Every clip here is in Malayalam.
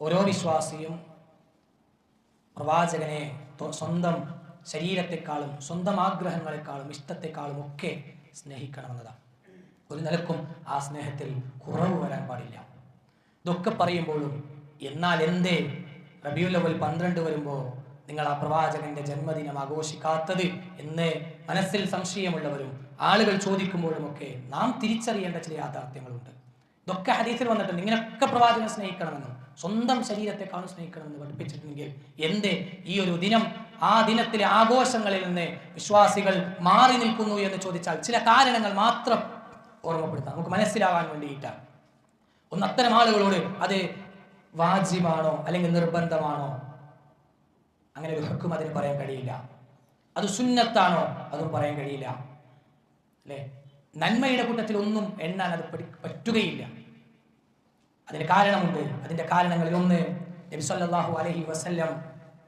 ഓരോ വിശ്വാസിയും പ്രവാചകനെ സ്വന്തം ശരീരത്തെക്കാളും സ്വന്തം ആഗ്രഹങ്ങളെക്കാളും ഇഷ്ടത്തെക്കാളും ഒക്കെ സ്നേഹിക്കണമെന്നതാണ് ഒരു നിലക്കും ആ സ്നേഹത്തിൽ കുറവ് വരാൻ പാടില്ല. ഇതൊക്കെ പറയുമ്പോഴും എന്നാൽ എന്തേ റബിയുല്ലവൽ പന്ത്രണ്ട് വരുമ്പോൾ നിങ്ങൾ ആ പ്രവാചകന്റെ ജന്മദിനം ആഘോഷിക്കാത്തത് എന്ന് മനസ്സിൽ സംശയമുള്ളവരും ആളുകൾ ചോദിക്കുമ്പോഴുമൊക്കെ നാം തിരിച്ചറിയേണ്ട ചില യാഥാർത്ഥ്യങ്ങളുണ്ട്. ഇതൊക്കെ ഹദീസിൽ വന്നിട്ടുണ്ട്. ഇങ്ങനെയൊക്കെ പ്രവാചകനെ സ്നേഹിക്കണമെന്നും സ്വന്തം ശരീരത്തെ ശരീരത്തെക്കാളും സ്നേഹിക്കണമെന്ന് പഠിപ്പിച്ചിട്ടുണ്ടെങ്കിൽ എന്തേ? ഈ ഒരു ദിനം ആ ദിനത്തിലെ ആഘോഷങ്ങളിൽ നിന്ന് വിശ്വാസികൾ മാറി നിൽക്കുന്നു എന്ന് ചോദിച്ചാൽ ചില കാരണങ്ങൾ മാത്രം ഓർമ്മപ്പെടുത്താം. നമുക്ക് മനസ്സിലാവാൻ വേണ്ടിയിട്ടാണ്. ഒന്ന് അത്തരം ആളുകളോട് അത് വാജിബാണോ അല്ലെങ്കിൽ നിർബന്ധമാണോ? അങ്ങനെ ഒരു ഹക്കും അതിന് പറയാൻ കഴിയില്ല. അത് സുന്നത്താണോ? അതും പറയാൻ കഴിയില്ല. അല്ലേ? നന്മയുടെ കൂട്ടത്തിൽ ഒന്നും എണ്ണാൻ അത് പറ്റുകയില്ല. അതിന് കാരണമുണ്ട്. അതിന്റെ കാരണങ്ങളിൽ ഒന്ന് നബി സല്ലല്ലാഹു അലൈഹി വസല്ലം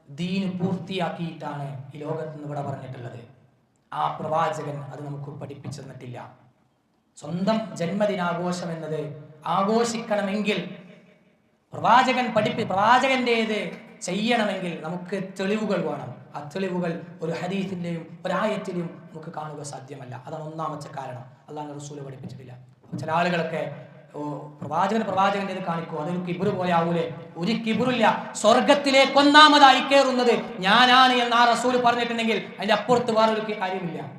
ദീൻ പൂർത്തിയാക്കിയിട്ടാണ് ഈ ലോകത്ത് നിന്ന് ഇവിടെ പറഞ്ഞിട്ടുള്ളത്. ആ പ്രവാചകൻ അത് നമുക്ക് പഠിപ്പിച്ചു തന്നിട്ടില്ല. സ്വന്തം ജന്മദിനാഘോഷം എന്നത് ആഘോഷിക്കണമെങ്കിൽ പ്രവാചകൻ പഠിപ്പി പ്രവാചകന്റേത് ചെയ്യണമെങ്കിൽ നമുക്ക് തെളിവുകൾ വേണം. ആ തെളിവുകൾ ഒരു ഹദീസിന്റെയും ഒരായത്തിലെയും നമുക്ക് കാണുക സാധ്യമല്ല. അതാണ് ഒന്നാമത്തെ കാരണം. അള്ളാഹ് റസൂൽ പഠിപ്പിച്ചിട്ടില്ല. ചില ആളുകളൊക്കെ പ്രവാചകൻ പ്രവാചകന്റെ കാണിക്കൂ. അതൊരു കിബിറ് പോലെ ആവൂലേ? ഒരു കിബിറില്ല. സ്വർഗത്തിലേക്ക് ഒന്നാമതായി കയറുന്നത് ഞാനാണ് എന്ന് ആ റസൂൽ പറഞ്ഞിട്ടുണ്ടെങ്കിൽ അതിന്റെ അപ്പുറത്ത് വേറൊരു കാര്യമില്ല.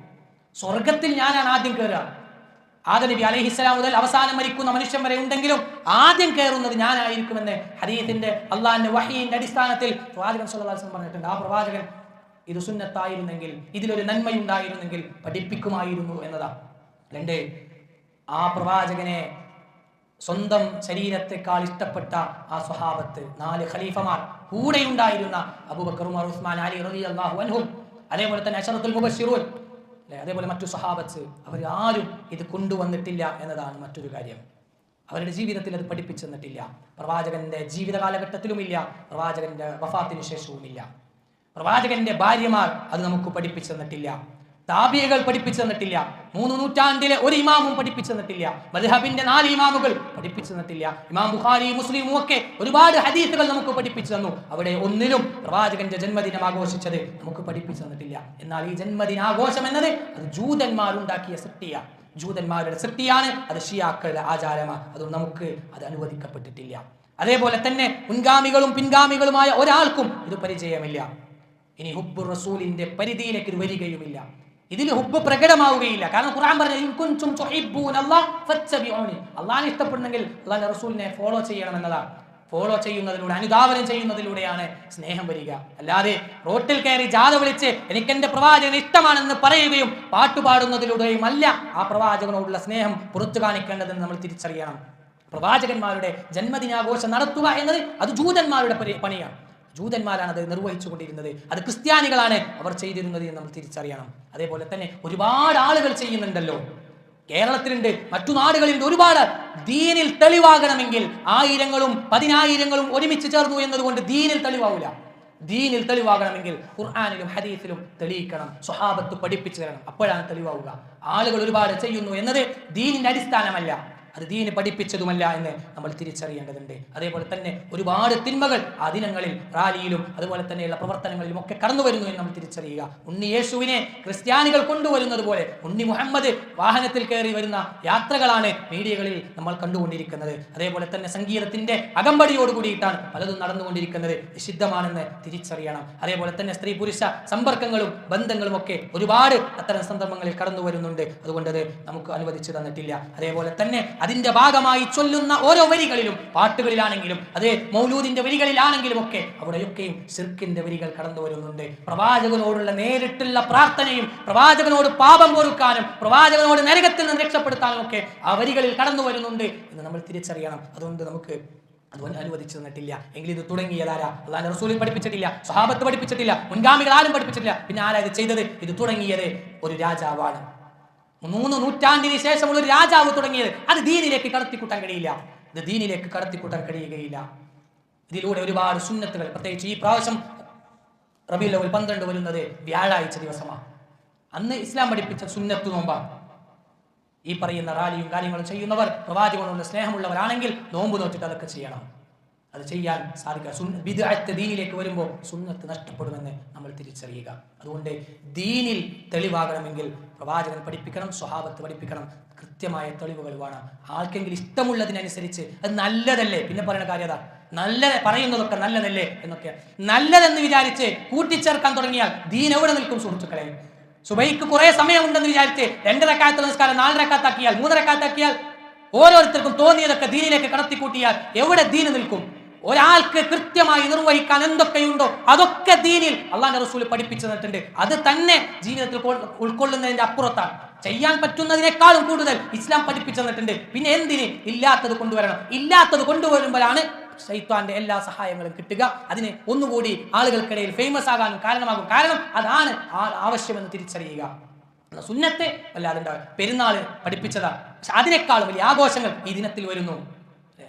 സ്വർഗത്തിൽ ഞാനാണ് ആദ്യം കയറുക. ആദ നബി അലഹിസ്സലാം മുതൽ അവസാനം മരിക്കുന്ന മനുഷ്യൻ വരെ ഉണ്ടെങ്കിലും ആദ്യം കയറുന്നത് ഞാനായിരിക്കുമെന്ന് ഹരീത്തിന്റെ അള്ളാഹിന്റെ വഹീന്റെ അടിസ്ഥാനത്തിൽ പ്രവാചകൻ സുല്ലാസ്ലം പറഞ്ഞിട്ടുണ്ട്. ആ പ്രവാചകൻ ഇത് സുന്നത്തായിരുന്നെങ്കിൽ ഇതിലൊരു നന്മയുണ്ടായിരുന്നെങ്കിൽ പഠിപ്പിക്കുമായിരുന്നു എന്നതാ. രണ്ട് ആ പ്രവാചകനെ സ്വന്തം ശരീരത്തെക്കാൾ ഇഷ്ടപ്പെട്ട ആ സ്വഹാബത്ത് നാല് ഖലീഫമാർ അബൂബക്കർ ഉമർ ഉസ്മാൻ അലി റളിയല്ലാഹു അൻഹും. അതേപോലെ തന്നെ അഷറത്തുൽ മുബഷിറൂൻ അല്ലെ? അതേപോലെ മറ്റു സ്വഹാബത്ത്. അവർ ആരും ഇത് കൊണ്ടുവന്നിട്ടില്ല എന്നതാണ് മറ്റൊരു കാര്യം. അവരുടെ ജീവിതത്തിൽ അത് പഠിപ്പിച്ചു തന്നിട്ടില്ല. പ്രവാചകന്റെ ജീവിത കാലഘട്ടത്തിലുമില്ല പ്രവാചകന്റെ വഫാത്തിന് ശേഷവുമില്ല. പ്രവാചകന്റെ ഭാര്യമാർ അത് നമുക്ക് പഠിപ്പിച്ചു തന്നിട്ടില്ല. താബിയകൾ പഠിപ്പിച്ചു തന്നിട്ടില്ല. മൂന്ന് നൂറ്റാണ്ടിലെ ഒരു ഇമാമും പഠിപ്പിച്ചു തന്നിട്ടില്ല. മദ്ഹബിന്റെ നാല് ഇമാമുകൾ പഠിപ്പിച്ചു തന്നിട്ടില്ല. ഇമാം ബുഖാരി മുസ്ലിമും ഒക്കെ ഒരുപാട് ഹദീസുകൾ നമുക്ക് പഠിപ്പിച്ചു തന്നു. അവിടെ ഒന്നിലും പ്രവാചകന്റെ ജന്മദിനം ആഘോഷിച്ചത് നമുക്ക് പഠിപ്പിച്ചു തന്നിട്ടില്ല. എന്നാൽ ഈ ജന്മദിനാഘോഷം എന്നത് അത് ജൂതന്മാരുണ്ടാക്കിയ സൃഷ്ടിയാണ് ജൂതന്മാരുടെ സൃഷ്ടിയാണ് അത് ഷിയാക്കളുടെ ആചാരമാണ് അതുകൊണ്ട് നമുക്ക് അത് അനുവദിക്കപ്പെട്ടിട്ടില്ല. അതേപോലെ തന്നെ മുൻഗാമികളും പിൻഗാമികളുമായ ഒരാൾക്കും ഇത് പരിചയമില്ല. ഇനി ഹുബ്ബു റസൂലിന്റെ പരിധിയിലേക്ക് വരികയുമില്ല. ഇതിൽ ഹുബ്ബ് പ്രകടമാവുകയില്ല. കാരണം ഖുർആൻ പറഞ്ഞു. അള്ളാഹിനെ ഇഷ്ടപ്പെടുന്നെങ്കിൽ അള്ളാഹിന്റെ റസൂലിനെ ഫോളോ ചെയ്യണം എന്നതാണ്. ഫോളോ ചെയ്യുന്നതിലൂടെ അനുധാവനം ചെയ്യുന്നതിലൂടെയാണ് സ്നേഹം വരിക. അല്ലാതെ റോട്ടിൽ കയറി ജാഥ വിളിച്ച് എനിക്ക് എന്റെ പ്രവാചകൻ ഇഷ്ടമാണെന്ന് പറയുകയും പാട്ടുപാടുന്നതിലൂടെയും അല്ല ആ പ്രവാചകനോടുള്ള സ്നേഹം പുറത്തു കാണിക്കേണ്ടതെന്ന് നമ്മൾ തിരിച്ചറിയണം. പ്രവാചകന്മാരുടെ ജന്മദിനാഘോഷം നടത്തുക എന്നത് അത് ജൂതന്മാരുടെ പണിയാണ്. ജൂതന്മാരാണ് അത് നിർവഹിച്ചു കൊണ്ടിരുന്നത് അത് ക്രിസ്ത്യാനികളാണ് അവർ ചെയ്തിരുന്നത് എന്ന് നമ്മൾ തിരിച്ചറിയണം. അതേപോലെ തന്നെ ഒരുപാട് ആളുകൾ ചെയ്യുന്നുണ്ടല്ലോ. കേരളത്തിലുണ്ട് മറ്റു നാടുകളിലുണ്ട്. ഒരുപാട് ദീനിൽ തെളിവാകണമെങ്കിൽ ആയിരങ്ങളും പതിനായിരങ്ങളും ഒരുമിച്ച് ചേർന്നു എന്നതുകൊണ്ട് ദീനിൽ തെളിവാവില്ല. ദീനിൽ തെളിവാകണമെങ്കിൽ ഖുർആാനിലും ഹദീസിലും തെളിയിക്കണം. സ്വഹാബത്ത് പഠിപ്പിച്ചു തരണം. അപ്പോഴാണ് തെളിവാവുക. ആളുകൾ ഒരുപാട് ചെയ്യുന്നു എന്നത് ദീനിന്റെ അടിസ്ഥാനമല്ല. അത് ദീന് പഠിപ്പിച്ചതുമല്ല എന്ന് നമ്മൾ തിരിച്ചറിയേണ്ടതുണ്ട്. അതേപോലെ തന്നെ ഒരുപാട് തിന്മകൾ ആ ദിനങ്ങളിൽ റാലിയിലും അതുപോലെ തന്നെയുള്ള പ്രവർത്തനങ്ങളിലും ഒക്കെ കടന്നു വരുന്നു എന്ന് നമ്മൾ തിരിച്ചറിയുക. ഉണ്ണി യേശുവിനെ ക്രിസ്ത്യാനികൾ കൊണ്ടുവരുന്നത് പോലെ ഉണ്ണി മുഹമ്മദ് വാഹനത്തിൽ കയറി വരുന്ന യാത്രകളാണ് മീഡിയകളിൽ നമ്മൾ കണ്ടുകൊണ്ടിരിക്കുന്നത്. അതേപോലെ തന്നെ സംഗീതത്തിന്റെ അകമ്പടിയോട് കൂടിയിട്ടാണ് പലതും നടന്നുകൊണ്ടിരിക്കുന്നത്. നിഷിദ്ധമാണെന്ന് തിരിച്ചറിയണം. അതേപോലെ തന്നെ സ്ത്രീ പുരുഷ സമ്പർക്കങ്ങളും ബന്ധങ്ങളും ഒക്കെ ഒരുപാട് അത്തരം സന്ദർഭങ്ങളിൽ കടന്നു വരുന്നുണ്ട് അതുകൊണ്ട് അത് നമുക്ക് അനുവദിച്ചു തന്നിട്ടില്ല. അതേപോലെ തന്നെ അതിന്റെ ഭാഗമായി ചൊല്ലുന്ന ഓരോ വരികളിലും പാട്ടുകളിലാണെങ്കിലും അതേ മൗലൂദിന്റെ വരികളിലാണെങ്കിലും ഒക്കെ അവിടെയൊക്കെയും സിർക്കിന്റെ വരികൾ കടന്നു വരുന്നുണ്ട്. പ്രവാചകനോടുള്ള നേരിട്ടുള്ള പ്രാർത്ഥനയും പ്രവാചകനോട് പാപം പൊറുക്കാനും പ്രവാചകനോട് നരകത്തിൽ നിന്ന് രക്ഷപ്പെടുത്താനും ഒക്കെ ആ വരികളിൽ കടന്നു വരുന്നുണ്ട് എന്ന് നമ്മൾ തിരിച്ചറിയണം. അതുകൊണ്ട് നമുക്ക് അതുകൊണ്ട് അനുവദിച്ചു തന്നിട്ടില്ല. എങ്കിൽ ഇത് തുടങ്ങിയതാരാ? അള്ളാഹ് റസൂലിൽ പഠിപ്പിച്ചിട്ടില്ല സഹാബത്ത് പഠിപ്പിച്ചിട്ടില്ല മുൻഗാമികൾ ആരും പഠിപ്പിച്ചിട്ടില്ല. പിന്നെ ആരാ ഇത് ചെയ്തത്? ഇത് തുടങ്ങിയത് ഒരു രാജാവാണ്. മൂന്ന് നൂറ്റാണ്ടിന് ശേഷമുള്ള ഒരു രാജാവ് തുടങ്ങിയത്. അത് ദീനിലേക്ക് കടത്തിക്കൂട്ടാൻ കഴിയില്ല. ഇത് ദീനിലേക്ക് കടത്തിക്കൂട്ടാൻ കഴിയുകയില്ല. ഇതിലൂടെ ഒരുപാട് സുന്നത്തുകൾ പ്രത്യേകിച്ച് ഈ പ്രാവശ്യം റബി ലവൽ പന്ത്രണ്ട് വരുന്നത് വ്യാഴാഴ്ച ദിവസമാണ്. അന്ന് ഇസ്ലാം പഠിപ്പിച്ച സുന്നത്ത് നോമ്പാണ്. ഈ പറയുന്ന റാലിയും കാര്യങ്ങളും ചെയ്യുന്നവർ പ്രവാചകനോട് സ്നേഹമുള്ളവരാണെങ്കിൽ നോമ്പ് നോറ്റിട്ട് അതൊക്കെ ചെയ്യണം. അത് ചെയ്യാൻ സാധിക്കുക. വിദഗ്ധ ദീനിലേക്ക് വരുമ്പോൾ സുന്നത്ത് നഷ്ടപ്പെടുമെന്ന് നമ്മൾ തിരിച്ചറിയുക. അതുകൊണ്ട് ദീനിൽ തെളിവാകണമെങ്കിൽ പ്രവാചകൻ പഠിപ്പിക്കണം സ്വഭാവത്ത് പഠിപ്പിക്കണം. കൃത്യമായ തെളിവുകൾ വേണം. ആർക്കെങ്കിലും ഇഷ്ടമുള്ളതിനനുസരിച്ച് അത് നല്ലതല്ലേ? പിന്നെ പറയുന്ന കാര്യത നല്ല പറയുന്നതൊക്കെ നല്ലതല്ലേ എന്നൊക്കെ. നല്ലതെന്ന് വിചാരിച്ച് കൂട്ടിച്ചേർക്കാൻ തുടങ്ങിയാൽ ദീൻ എവിടെ നിൽക്കും സുഹൃത്തുക്കളെ? സുബൈക്ക് കുറെ സമയമുണ്ടെന്ന് വിചാരിച്ച് രണ്ട് നിസ്കാരം നമസ്കാരം നാല് റക്കാത്താക്കിയാൽ മൂന്ന് റക്കാത്താക്കിയാൽ ഓരോരുത്തർക്കും തോന്നിയതൊക്കെ ദീനിലേക്ക് കടത്തിക്കൂട്ടിയാൽ എവിടെ ദീന് നിൽക്കും? ഒരാൾക്ക് കൃത്യമായി നിർവഹിക്കാൻ എന്തൊക്കെയുണ്ടോ അതൊക്കെ ദീനിൽ അള്ളാഹ് റസൂൽ പഠിപ്പിച്ചു തന്നിട്ടുണ്ട്. അത് തന്നെ ജീവിതത്തിൽ ഉൾക്കൊള്ളുന്നതിന്റെ അപ്പുറത്താണ്. ചെയ്യാൻ പറ്റുന്നതിനേക്കാളും കൂടുതൽ ഇസ്ലാം പഠിപ്പിച്ചു തന്നിട്ടുണ്ട്. പിന്നെ എന്തിന്? ഇല്ലാത്തത് കൊണ്ടുവരണം. ഇല്ലാത്തത് കൊണ്ടുവരുമ്പോഴാണ് ശൈത്താന്റെ എല്ലാ സഹായങ്ങളും കിട്ടുക. അതിന് ഒന്നുകൂടി ആളുകൾക്കിടയിൽ ഫേമസ് ആകാനും കാരണമാകും. കാരണം അതാണ് ആവശ്യമെന്ന് തിരിച്ചറിയുക. സുന്നത്തെ അല്ലാതെ പെരുന്നാൾ പഠിപ്പിച്ചതാണ്. പക്ഷെ വലിയ ആഘോഷങ്ങൾ ഈ ദിനത്തിൽ വരുന്നു.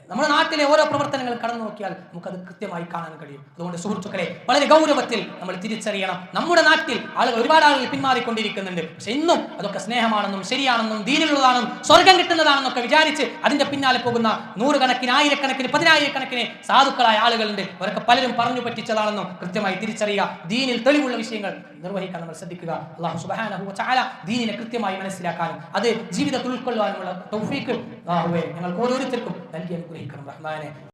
നമ്മുടെ നാട്ടിലെ ഓരോ പ്രവർത്തനങ്ങൾ കടന്നു നോക്കിയാൽ നമുക്കത് കൃത്യമായി കാണാൻ കഴിയും. അതുകൊണ്ട് സുഹൃത്തുക്കളെ വളരെ ഗൗരവത്തിൽ നമ്മൾ തിരിച്ചറിയണം. നമ്മുടെ നാട്ടിൽ ആളുകൾ ഒരുപാട് ആളുകൾ പിന്മാറിക്കൊണ്ടിരിക്കുന്നുണ്ട്. പക്ഷെ ഇന്നും അതൊക്കെ സ്നേഹമാണെന്നും ശരിയാണെന്നും ദീനിലുള്ളതാണെന്നും സ്വർഗം കിട്ടുന്നതാണെന്നൊക്കെ വിചാരിച്ച് അതിന്റെ പിന്നാലെ പോകുന്ന നൂറുകണക്കിന് ആയിരക്കണക്കിന് പതിനായിരക്കണക്കിന് സാധുക്കളായ ആളുകളുണ്ട്. അവരൊക്കെ പലരും പറഞ്ഞു പറ്റിച്ചതാണെന്നും കൃത്യമായി തിരിച്ചറിയുക. ദീനിൽ തെളിവുള്ള വിഷയങ്ങൾ നിർവഹിക്കാൻ നമ്മൾ ശ്രദ്ധിക്കുക. അള്ളാഹു വതആല ദീനിനെ കൃത്യമായി മനസ്സിലാക്കാനും അത് ജീവിതത്തിൽ ഉൾക്കൊള്ളുവാനുമുള്ള തൗഫീക്ക് ഞങ്ങൾക്ക് ഓരോരുത്തർക്കും നൽകി رحمه كرم رحمانه.